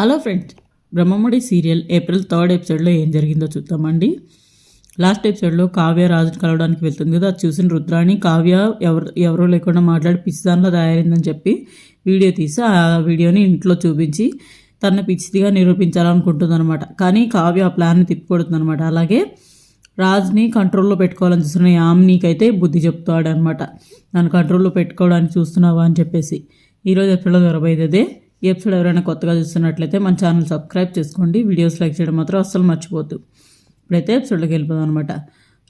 Hello friends Brahmamudi serial April third ఎపిసోడ్లో ఏం జరిగిందో చూద్దామండి. లాస్ట్ ఎపిసోడ్లో కావ్య రాజుని కలవడానికి వెళ్తుంది కదా అది చూసిన రుద్రాణి కావ్య ఎవరు ఎవరో లేకుండా మాట్లాడి పిచ్చిదానిలో తయారైందని చెప్పి వీడియో తీసి ఆ వీడియోని ఇంట్లో చూపించి తన పిచ్చిదిగా నిరూపించాలనుకుంటుంది అనమాట కానీ కావ్య ఆ ప్లాన్ని తిప్పికొడుతుందనమాట అలాగే రాజ్ని కంట్రోల్లో పెట్టుకోవాలని చూస్తున్న యామినీకైతే బుద్ధి చెప్తాడనమాట నన్ను కంట్రోల్లో పెట్టుకోవడానికి చూస్తున్నావా అని చెప్పేసి. ఈరోజు ఎపిసోడ్లో జరబోయేదే ఈ ఎపిసోడ్ ఎవరైనా కొత్తగా చూస్తున్నట్లయితే మన ఛానల్ సబ్స్క్రైబ్ చేసుకోండి. వీడియోస్ లైక్ చేయడం మాత్రం అస్సలు మర్చిపోద్దు ఇప్పుడైతే ఎపిసోడ్లోకి వెళ్ళిపోదాం అనమాట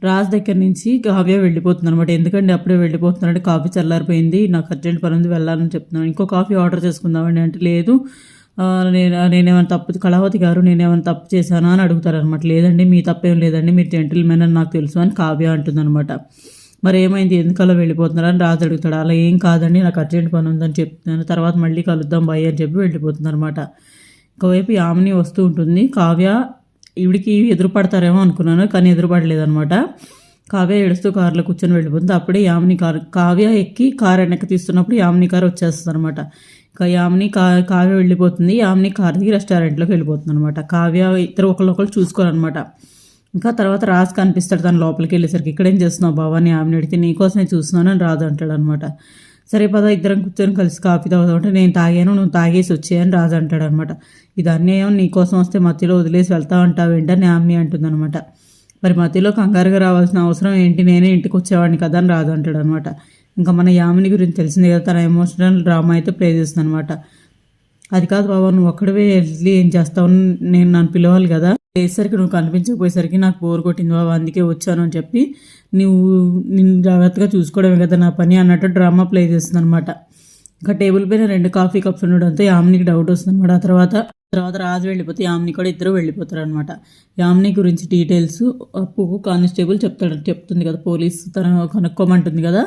రాజ్ దగ్గర నుంచి కావ్య వెళ్ళిపోతుంది అనమాట ఎందుకంటే అప్పుడే వెళ్ళిపోతున్నాడు కాఫీ చల్లారిపోయింది. నాకు అర్జెంట్ పని ఉంది వెళ్ళాలని చెప్తున్నాను. ఇంకో కాఫీ ఆర్డర్ చేసుకుందామండి అంటే లేదు. నేను నేనేమైనా తప్పు కళావతి గారు నేనేమైనా తప్పు చేశానా అని అడుగుతారు అనమాట లేదండి మీ తప్పేం లేదండి మీరు జెంటిల్మెన్ అని నాకు తెలుసు అని కావ్య అంటుంది అనమాట మరి ఏమైంది ఎందుకలా వెళ్ళిపోతున్నారు? అని రాజు అడుగుతాడు. అలా ఏం కాదండి నాకు అర్జెంట్ పని ఉందని చెప్తున్నాను. తర్వాత మళ్ళీ కలుద్దాం బాయ్ అని చెప్పి వెళ్ళిపోతుంది అనమాట ఒకవైపు యామిని వస్తూ ఉంటుంది. కావ్య ఈవిడికి ఎదురుపడతారేమో అనుకున్నాను కానీ ఎదురుపడలేదనమాట కావ్య ఏడుస్తూ కారులో కూర్చొని వెళ్ళిపోతుంది. అప్పుడే యామిని కారు కావ్య ఎక్కి కారు వెనక్కి తీస్తున్నప్పుడు యామిని కారు వచ్చేస్తుంది అనమాట యామిని కా కావ్య వెళ్ళిపోతుంది. యామిని కారు దిగి రెస్టారెంట్లోకి వెళ్ళిపోతుంది అనమాట కావ్య ఇద్దరు ఒకళ్ళొకళ్ళు చూసుకోరనమాట ఇంకా తర్వాత రాజు కనిపిస్తాడు తను లోపలికి వెళ్ళేసరికి. ఇక్కడేం చేస్తున్నావు బావా? అని ఆమెను అడిగితే నీకోసమే చూస్తున్నాను అని రాజు అంటాడు అనమాట సరే పద ఇద్దరం కూర్చొని కలిసి కాఫీ తాగుతామంటే నేను తాగాను నువ్వు తాగేసి వచ్చాయని రాజు అంటాడు అనమాట ఇది అన్యాయం నీకోసం వస్తే మధ్యలో వదిలేసి వెళ్తా ఉంటావు ఏంటని ఆమె అంటుందన్నమాట మరి మధ్యలో కంగారుగా రావాల్సిన అవసరం ఏంటి? నేనే ఇంటికి వచ్చేవాడిని కదా అని రాజు అంటాడు అనమాట ఇంకా మన యామిని గురించి తెలిసింది కదా తన ఎమోషనల్ డ్రామా అయితే ప్లే చేస్తుంది అనమాట అది కాదు బాబా నువ్వు ఒక్కడవే వెళ్ళి ఏం చేస్తావు? నేను నన్ను పిలవాలి కదా. లేసరికి నువ్వు కనిపించకపోయేసరికి నాకు బోర్ కొట్టింది బాబా అందుకే వచ్చాను అని చెప్పి నువ్వు నిన్ను జాగ్రత్తగా చూసుకోవడమే కదా నా పని అన్నట్టు డ్రామా ప్లే చేస్తుంది అనమాట ఇంకా టేబుల్ పైన రెండు కాఫీ కప్స్ ఉండడంతో యామ్నికి డౌట్ వస్తుంది అనమాట ఆ తర్వాత తర్వాత రాజు వెళ్ళిపోతే యామ్ని కూడా ఇద్దరు వెళ్ళిపోతారు అనమాట యామ్ని గురించి డీటెయిల్స్ అప్పుకు కానిస్టేబుల్ చెప్తాడు చెప్తుంది కదా పోలీస్ తను కనుక్కోమంటుంది కదా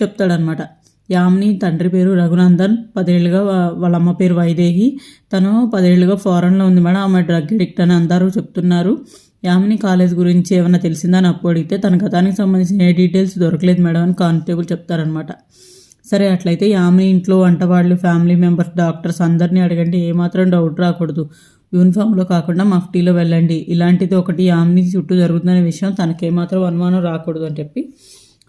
చెప్తాడనమాట యామిని తండ్రి పేరు రఘునందన్. పదేళ్ళుగా వాళ్ళ అమ్మ పేరు వైదేహి. తను పదేళ్ళుగా ఫారెన్లో ఉంది మేడం. ఆమె డ్రగ్ అడిక్ట్ అని అందరూ చెప్తున్నారు. యామిని కాలేజ్ గురించి ఏమైనా తెలిసిందని అప్పు అడిగితే తన గతానికి సంబంధించిన ఏ డీటెయిల్స్ దొరకలేదు మేడం అని కానిస్టేబుల్ చెప్తారనమాట సరే అట్లయితే యామిని ఇంట్లో వంటవాళ్ళు ఫ్యామిలీ మెంబర్స్ డాక్టర్స్ అందరినీ అడగండి. ఏమాత్రం డౌట్ రాకూడదు. యూనిఫామ్లో కాకుండా మఫ్టీలో వెళ్ళండి. ఇలాంటిది ఒకటి యామిని చుట్టూ జరుగుతుందనే విషయం తనకేమాత్రం అనుమానం రాకూడదు అని చెప్పి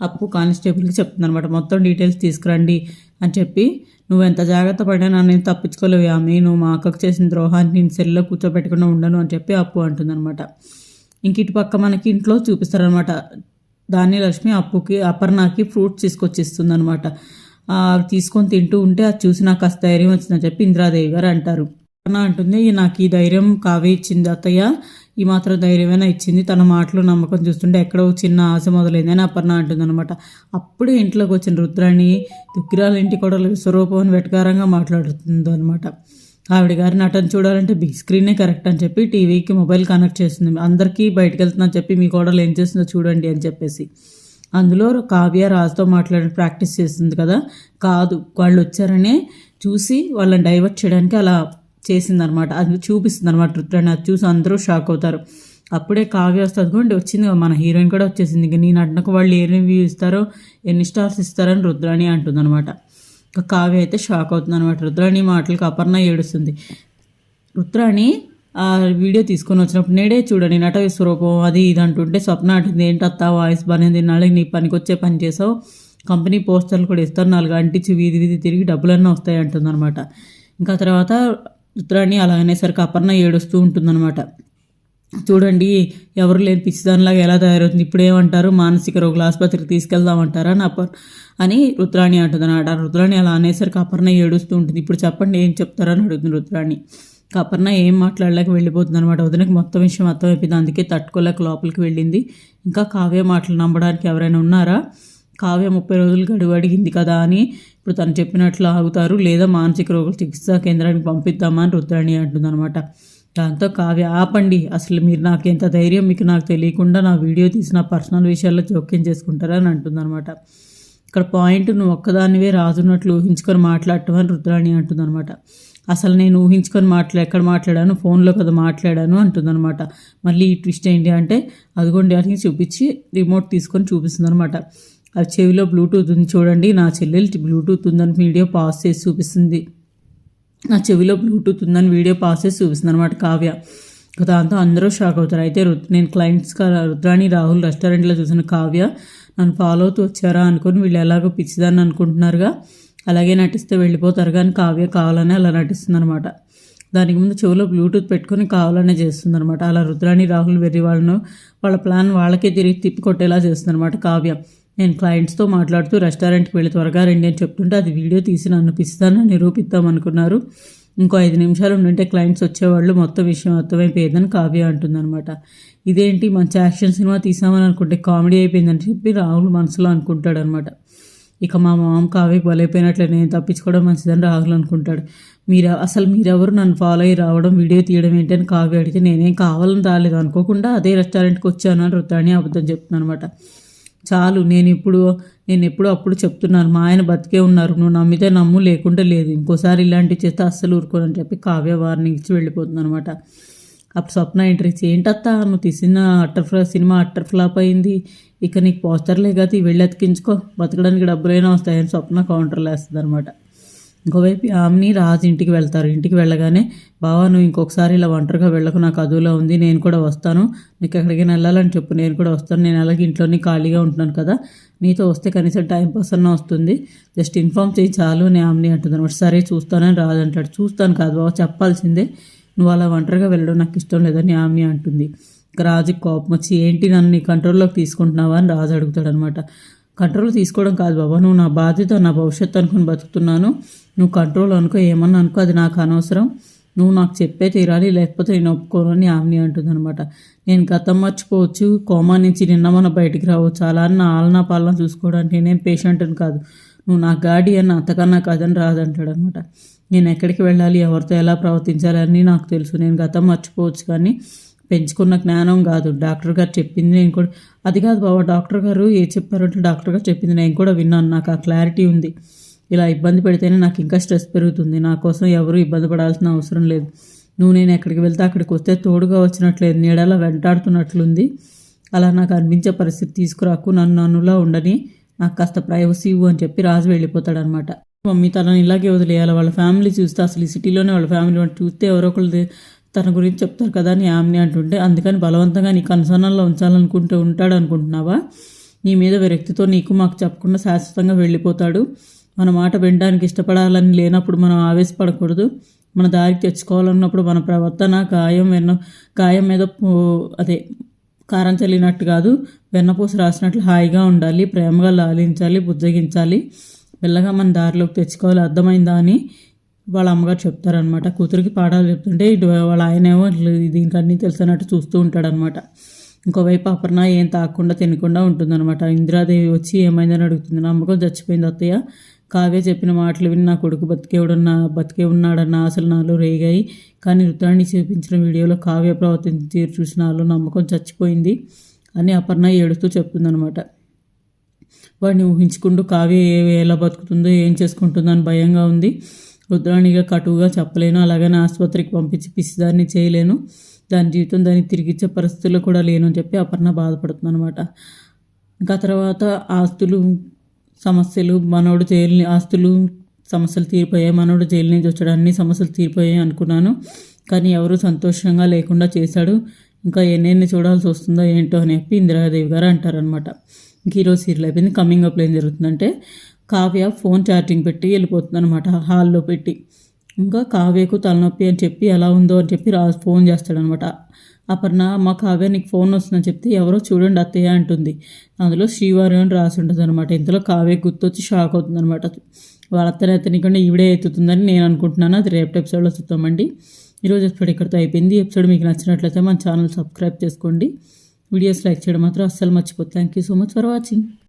అప్పు కానిస్టేబుల్కి చెప్తుంది అనమాట మొత్తం డీటెయిల్స్ తీసుకురండి అని చెప్పి నువ్వు ఎంత జాగ్రత్త పడినా నన్ను తప్పించుకోలేవు ఆమె నువ్వు మా అక్కకు చేసిన ద్రోహాన్ని నేను సెల్లో కూర్చోబెట్టకుండా ఉండను అని చెప్పి అప్పు అంటుందన్నమాట. ఇంక ఇటు పక్క మనకి ఇంట్లో చూపిస్తారనమాట దాన్ని లక్ష్మి అప్పుకి అపర్ణకి ఫ్రూట్స్ తీసుకొచ్చి ఇస్తుంది అనమాట తీసుకొని తింటూ ఉంటే అది చూసి నాకు కాస్త ధైర్యం వచ్చిందని చెప్పి ఇంద్రాదేవి గారు అంటారు. అపర్ణ అంటుంది నాకు ఈ ధైర్యం కావే ఇచ్చింది అత్తయ్య. ఈ మాత్రం ధైర్యమైనా ఇచ్చింది. తన మాటలు నమ్మకం చూస్తుంటే ఎక్కడో చిన్న ఆశ మొదలైందని అపర్ణ అంటుందన్నమాట. అప్పుడే ఇంట్లోకి వచ్చిన రుద్రాన్ని దుగ్గిరాల ఇంటి కూడా స్వరూపం వెటకారంగా మాట్లాడుతుంది అనమాట ఆవిడ గారి నటన చూడాలంటే బిగ్ స్క్రీనే కరెక్ట్ అని చెప్పి టీవీకి మొబైల్ కనెక్ట్ చేస్తుంది. అందరికీ బయటకు వెళ్తున్నా చెప్పి మీ కోడలు ఏం చేస్తుందో చూడండి అని చెప్పేసి. అందులో కావ్య రాజుతో మాట్లాడి ప్రాక్టీస్ చేస్తుంది కదా. కాదు వాళ్ళు వచ్చారనే చూసి వాళ్ళని డైవర్ట్ చేయడానికి అలా చేసిందనమాట. అది చూపిస్తుంది అనమాట రుద్రాణి అది చూసి అందరూ షాక్ అవుతారు. అప్పుడే కావ్య వస్తుంది. కూడా వచ్చింది మన హీరోయిన్ కూడా వచ్చేసింది. ఇంక నేను నటనకు వాళ్ళు ఏ రివ్యూ ఇస్తారో ఎన్ని స్టార్స్ ఇస్తారని రుద్రాణి అంటుందన్నమాట ఇంకా కావ్య అయితే షాక్ అవుతుంది అనమాట రుద్రాణి మాటలకు అపర్ణ ఏడుస్తుంది. రుద్రాణి ఆ వీడియో తీసుకొని వచ్చినప్పుడు నేడే చూడండి నట స్వరూపం అది ఇది అంటుంటే స్వప్న అంటుంది. ఏంటి అత్త వాయిస్ బాగానే నాలుగు నీ పనికి వచ్చే పని చేసావు. కంపెనీ పోస్టర్లు కూడా ఇస్తారు. నాలుగు అంటించి వీధి వీధి తిరిగి డబ్బులన్నీ వస్తాయి అంటుందన్నమాట ఇంకా తర్వాత రుద్రాణి అలా అనేసరికి అపర్ణ ఏడుస్తూ ఉంటుందన్నమాట. చూడండి ఎవరు లేని పిచ్చిదానిలాగా ఎలా తయారవుతుంది? ఇప్పుడు ఏమంటారు? మానసిక రోగుల ఆసుపత్రికి తీసుకెళ్దామంటారా? నా అని రుద్రాణి అంటుందన్నమాట రుద్రాణి అలా అనేసరికి అపర్ణ ఏడుస్తూ ఉంటుంది. ఇప్పుడు చెప్పండి ఏం చెప్తారని అడుగుతుంది రుద్రాణి. అపర్ణ ఏం మాట్లాడలేక వెళ్ళిపోతుంది అనమాట వదినకి మొత్తం విషయం అర్థమైపోయింది. అందుకే తట్టుకోలేక లోపలికి వెళ్ళింది. ఇంకా కావ్య మాటలు నమ్మడానికి ఎవరైనా ఉన్నారా? కావ్య ముప్పై రోజులు గడువు అడిగింది కదా అని ఇప్పుడు తను చెప్పినట్లు ఆగుతారు. లేదా మానసిక రోగుల చికిత్సా కేంద్రానికి పంపిద్దామని రుద్రాణి అంటుందన్నమాట. దాంతో కావ్య ఆపండి. అసలు మీరు నాకు ఎంత ధైర్యం మీకు నాకు తెలియకుండా నా వీడియో తీసిన పర్సనల్ విషయాల్లో జోక్యం చేసుకుంటారా అని అంటుందన్నమాట. ఇక్కడ పాయింట్ నువ్వు ఒక్కదానివే రాజున్నట్లు ఊహించుకొని మాట్లాడటం అని రుద్రాణి అంటుందన్నమాట. అసలు నేను ఊహించుకొని మాట్లా ఎక్కడ మాట్లాడాను? ఫోన్లో కదా మాట్లాడాను అంటుందన్నమాట. మళ్ళీ ఈ ట్విస్ట్ ఏంటి అంటే అదిగోండి అని చూపించి రిమోట్ తీసుకొని చూపిస్తుంది అనమాట అది చెవిలో బ్లూటూత్ ఉంది చూడండి. నా చెల్లెలు బ్లూటూత్ ఉందని వీడియో పాస్ చేసి చూపిస్తుంది. నా చెవిలో బ్లూటూత్ ఉందని వీడియో పాస్ చేసి చూపిస్తుంది అనమాట కావ్య దాంతో అందరూ షాక్ అవుతారు. అయితే రుత్ నేను క్లయింట్స్గా రుద్రాణి రాహుల్ రెస్టారెంట్లో చూసిన కావ్య నన్ను ఫాలో అవుతూ వచ్చారా అనుకుని వీళ్ళు ఎలాగో పిచ్చిదాన్ని అనుకుంటున్నారుగా. అలాగే నటిస్తే వెళ్ళిపోతారు కానీ కావ్య కావాలని అలా నటిస్తుంది అనమాట దానికి ముందు చెవిలో బ్లూటూత్ పెట్టుకొని కావాలనే చేస్తుంది అనమాట అలా రుద్రాణి రాహుల్ వెర్రి వాళ్ళను వాళ్ళ ప్లాన్ వాళ్ళకే తిరిగి తిప్పి కొట్టేలా చేస్తుంది అనమాట కావ్య. నేను క్లయింట్స్తో మాట్లాడుతూ రెస్టారెంట్కి వెళ్ళి త్వరగా రండి అని చెప్తుంటే అది వీడియో తీసి నన్ను పిస్తానని నిరూపిద్దాం అనుకున్నారు. ఇంకో ఐదు నిమిషాలు ఉండింటే క్లయింట్స్ వచ్చేవాళ్ళు మొత్తం విషయం అర్థమైపోయేదని కావ్య అంటుందన్నమాట. ఇదేంటి? మంచి యాక్షన్ సినిమా తీసామని అనుకుంటే కామెడీ అయిపోయిందని చెప్పి రాహుల్ మనసులో అనుకుంటాడనమాట ఇక మా మామ కావ్యకి బలైపోయినట్లే నేను తప్పించుకోవడం మంచిదని రాహుల్ అనుకుంటాడు. మీరు అసలు మీరెవరు? నన్ను ఫాలో అయ్యి రావడం వీడియో తీయడం ఏంటని కావ్య అడిగితే నేనేం కావాలని రాలేదు అనుకోకుండా అదే రెస్టారెంట్కి వచ్చాను అని రుద్రాణి అబద్ధం చెప్తున్నాను అనమాట చాలు నేను ఇప్పుడు నేను ఎప్పుడు అప్పుడు చెప్తున్నాను. మా ఆయన బతికే ఉన్నారు. నువ్వు నమ్మితే నమ్ము లేకుంటే లేదు. ఇంకోసారి ఇలాంటివి చేస్తే అస్సలు ఊరుకోనని చెప్పి కావ్య వార్నింగ్ ఇచ్చి వెళ్ళిపోతుంది అనమాట అప్పుడు స్వప్న ఎంట్రీస్ ఏంటత్తా నువ్వు తీసిన అట్టర్ ఫ్లా సినిమా అట్టర్ ఫ్లాప్ అయింది. ఇక నీకు పోస్టర్లే కదా వెళ్ళి అతికించుకో. బతకడానికి డబ్బులైనా వస్తాయని స్వప్న కౌంటర్లు వేస్తుంది అనమాట ఇంకోవైపు ఆమెని రాజు ఇంటికి వెళ్తారు. ఇంటికి వెళ్ళగానే బావా నువ్వు ఇంకొకసారి ఇలా ఒంటరిగా వెళ్ళకు నాకు అదువులో ఉంది నేను కూడా వస్తాను. నీకు ఎక్కడికైనా వెళ్ళాలని చెప్పు నేను కూడా వస్తాను. నేను అలాగే ఇంట్లోనే ఖాళీగా ఉంటున్నాను కదా. నీతో వస్తే కనీసం టైం పాస్ అన్న వస్తుంది. జస్ట్ ఇన్ఫామ్ చేయి చాలు నేను ఆమెని అంటుంది అనమాట. సరే చూస్తానని రాజు అంటాడు. చూస్తాను కాదు బావా చెప్పాల్సిందే నువ్వు అలా ఒంటరిగా వెళ్ళడం నాకు ఇష్టం లేదని ఆమె అంటుంది. రాజుకి కోపం వచ్చి ఏంటి నన్ను నీ కంట్రోల్లోకి తీసుకుంటున్నావా? అని రాజు అడుగుతాడు అనమాట. కంట్రోల్ తీసుకోవడం కాదు బాబా. నువ్వు నా బాధ్యత నా భవిష్యత్తు అనుకుని బతుకుతున్నాను. నువ్వు కంట్రోల్ అనుకో ఏమన్నా అనుకో అది నాకు అనవసరం. నువ్వు నాకు చెప్పే తీరాలి లేకపోతే నేను ఒప్పుకోనని ఆమెని అంటుందన్నమాట. నేను గతం మర్చిపోవచ్చు కోమా నుంచి నిన్న మన బయటికి రావచ్చు. అలా నా ఆలనా పాలన చూసుకోవడానికి నేనేం పేషెంట్ని కాదు. నువ్వు నా గాడి అని అంతకన్నా కాదని రాదంటాడు అనమాట నేను ఎక్కడికి వెళ్ళాలి ఎవరితో ఎలా ప్రవర్తించాలి అని నాకు తెలుసు. నేను గతం మర్చిపోవచ్చు కానీ పెంచుకున్న జ్ఞానం కాదు. డాక్టర్ గారు చెప్పింది నేను కూడా అది కాదు బాబా డాక్టర్ గారు ఏ చెప్పారంటే డాక్టర్ గారు చెప్పింది నేను కూడా విన్నాను. నాకు ఆ క్లారిటీ ఉంది. ఇలా ఇబ్బంది పెడితేనే నాకు ఇంకా స్ట్రెస్ పెరుగుతుంది. నా కోసం ఎవరు ఇబ్బంది పడాల్సిన అవసరం లేదు. నువ్వు నేను ఎక్కడికి వెళ్తే అక్కడికి వస్తే తోడుగా వచ్చినట్లేదు. నీడలా వెంటాడుతున్నట్లుంది. అలా నాకు అనిపించే పరిస్థితి తీసుకురాకు. నన్ను నన్నులా ఉండని నాకు కాస్త ప్రైవసీ ఇవ్వు అని చెప్పి రాజు వెళ్ళిపోతాడనమాట. మమ్మీ తనని ఇలాగే వదిలేయాలి. వాళ్ళ ఫ్యామిలీ చూస్తే అసలు ఈ సిటీలోనే వాళ్ళ ఫ్యామిలీ. చూస్తే ఎవరో ఒకళ్ళు తన గురించి చెప్తారు కదా అని ఆమెని అంటుంటే అందుకని బలవంతంగా నీ అనుసరణలో ఉంచాలనుకుంటూ ఉంటాడు అనుకుంటున్నావా నీ మీద వ్యక్తితో నీకు మాకు చెప్పకుండా శాశ్వతంగా వెళ్ళిపోతాడు. మన మాట వినడానికి ఇష్టపడాలని లేనప్పుడు మనం ఆవేశపడకూడదు. మన దారికి తెచ్చుకోవాలన్నప్పుడు మన ప్రవర్తన గాయం వెన్న గాయం మీద అదే కారం చల్లినట్టు కాదు. వెన్నపూస రాసినట్లు హాయిగా ఉండాలి ప్రేమగా లాలించాలి బుజ్జగించాలి. మెల్లగా మన దారిలోకి తెచ్చుకోవాలి. అర్థమైందా అని వాళ్ళ అమ్మగారు చెప్తారనమాట కూతురికి పాఠాలు చెప్తుంటే ఇటు వాళ్ళ ఆయనేమో దీనికి అన్నీ తెలిసినట్టు చూస్తూ ఉంటాడనమాట ఇంకోవైపు అపర్ణ ఏం తాకుండా తినకుండా ఉంటుందన్నమాట. ఇందిరాదేవి వచ్చి ఏమైందని అడుగుతుంది. నమ్మకం చచ్చిపోయింది అత్తయ్య. కావ్య చెప్పిన మాటలు విని నా కొడుకు బతికే ఉన్నా బతికే ఉన్నాడన్న అసలు నాలో రేగాయి. కానీ రుద్రాన్ని చూపించిన వీడియోలో కావ్య ప్రవర్తించి చూసిన నాలో నమ్మకం చచ్చిపోయింది అని అపర్ణ ఏడుస్తూ చెప్తుందనమాట వాడిని ఊహించుకుంటూ కావ్య ఏ ఎలా బతుకుతుందో ఏం చేసుకుంటుందో అని భయంగా ఉంది. రుద్రాణిగా కటువుగా చెప్పలేను. అలాగని ఆసుపత్రికి పంపించి పిసిదాన్ని చేయలేను. దాని జీవితం దాన్ని తిరిగిచ్చే పరిస్థితుల్లో కూడా లేను అని చెప్పి అపర్ణ బాధపడుతుంది అనమాట ఇంకా తర్వాత ఆస్తులు సమస్యలు మనోడు జైలు ఆస్తులు సమస్యలు తీరిపోయాయి. మనోడు జైలు నుంచి వచ్చాడు. అన్ని సమస్యలు తీరిపోయాయి అనుకున్నాను. కానీ ఎవరు సంతోషంగా లేకుండా చేశాడు. ఇంకా ఎన్నెన్ని చూడాల్సి వస్తుందో ఏంటో అని చెప్పి ఇందిరాదేవి గారు అంటారనమాట ఇంక ఈరోజు సీరియల్ అయిపోయింది. కమింగ్ అప్లో ఏం జరుగుతుందంటే కావ్య ఫోన్ ఛార్జింగ్ పెట్టి వెళ్ళిపోతుంది అనమాట హాల్లో పెట్టి. ఇంకా కావ్యకు తలనొప్పి అని చెప్పి ఎలా ఉందో అని చెప్పి రా ఫోన్ చేస్తాడనమాట అపర్ణ మా కావ్య నీకు ఫోన్ వస్తుందని చెప్తే ఎవరో చూడండి అత్తయ్య అంటుంది. అందులో శ్రీవారం అని రాసి ఉంటుంది అనమాట ఇంతలో కావ్య గుర్తొచ్చి షాక్ అవుతుంది అనమాట వాళ్ళ అత్తని అతనికంటే ఈవిడే ఎత్తుతుందని నేను అనుకుంటున్నాను. అది రేపు ఎపిసోడ్లో చూద్దామండి. ఈరోజు ఎపిసోడ్ ఇక్కడితో అయిపోయింది. ఎపిసోడ్ మీకు నచ్చినట్లయితే మన ఛానల్ సబ్స్క్రైబ్ చేసుకోండి. వీడియోస్ లైక్ చేయడం మాత్రం అస్సలు మర్చిపోతుంది thank you so much for watching.